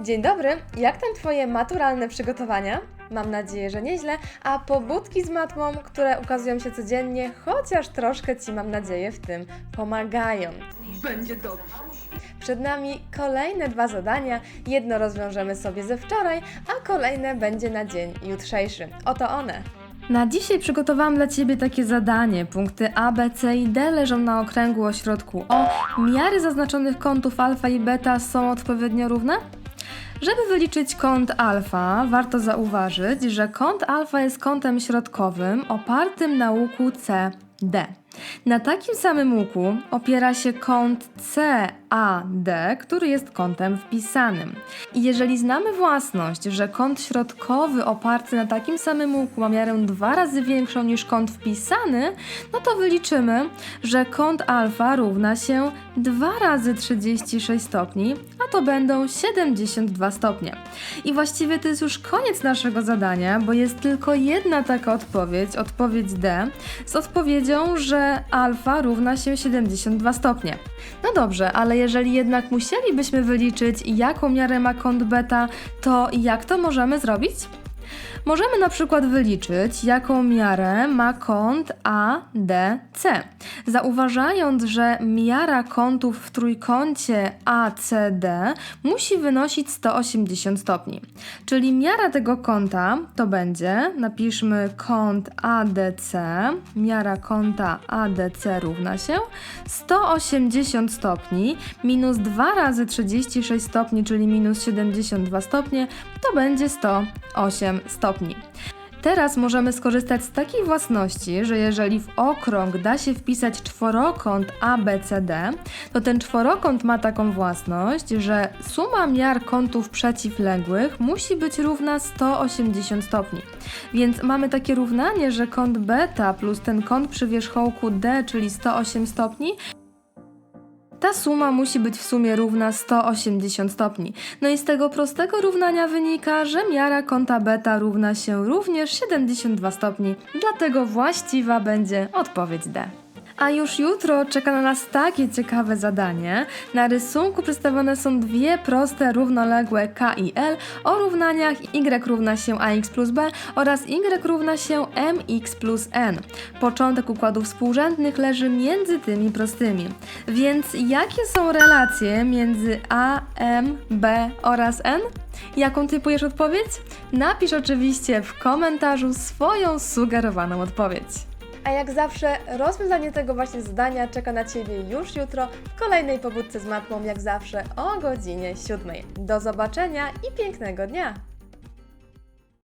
Dzień dobry, jak tam Twoje maturalne przygotowania? Mam nadzieję, że nieźle, a pobudki z matmą, które ukazują się codziennie, chociaż troszkę Ci, mam nadzieję, w tym pomagają. Będzie dobrze. Przed nami kolejne dwa zadania. Jedno rozwiążemy sobie ze wczoraj, a kolejne będzie na dzień jutrzejszy. Oto one. Na dzisiaj przygotowałam dla Ciebie takie zadanie. Punkty A, B, C i D leżą na okręgu o środku O. Miary zaznaczonych kątów alfa i beta są odpowiednio równe? Żeby wyliczyć kąt alfa, warto zauważyć, że kąt alfa jest kątem środkowym opartym na łuku CD. Na takim samym łuku opiera się kąt CAD, który jest kątem wpisanym. I jeżeli znamy własność, że kąt środkowy oparty na takim samym łuku ma miarę dwa razy większą niż kąt wpisany, no to wyliczymy, że kąt alfa równa się 2 razy 36 stopni, to będą 72 stopnie. I właściwie to jest już koniec naszego zadania, bo jest tylko jedna taka odpowiedź, odpowiedź D, z odpowiedzią, że alfa równa się 72 stopnie. No dobrze, ale jeżeli jednak musielibyśmy wyliczyć, jaką miarę ma kąt beta, to jak to możemy zrobić? Możemy na przykład wyliczyć, jaką miarę ma kąt ADC. Zauważając, że miara kątów w trójkącie ACD musi wynosić 180 stopni. Czyli miara tego kąta to będzie, napiszmy kąt ADC, miara kąta ADC równa się 180 stopni minus 2 razy 36 stopni, czyli minus 72 stopnie, to będzie 108 stopni. Teraz możemy skorzystać z takiej własności, że jeżeli w okrąg da się wpisać czworokąt ABCD, to ten czworokąt ma taką własność, że suma miar kątów przeciwległych musi być równa 180 stopni. Więc mamy takie równanie, że kąt beta plus ten kąt przy wierzchołku D, czyli 108 stopni, ta suma musi być w sumie równa 180 stopni. No i z tego prostego równania wynika, że miara kąta beta równa się również 72 stopni, dlatego właściwa będzie odpowiedź D. A już jutro czeka na nas takie ciekawe zadanie. Na rysunku przedstawione są dwie proste równoległe K i L o równaniach y równa się ax plus b oraz y równa się mx plus n. Początek układów współrzędnych leży między tymi prostymi. Więc jakie są relacje między a, m, b oraz n? Jaką typujesz odpowiedź? Napisz oczywiście w komentarzu swoją sugerowaną odpowiedź. A jak zawsze, rozwiązanie tego właśnie zadania czeka na Ciebie już jutro w kolejnej pobudce z matmą, jak zawsze o godzinie 7. Do zobaczenia i pięknego dnia!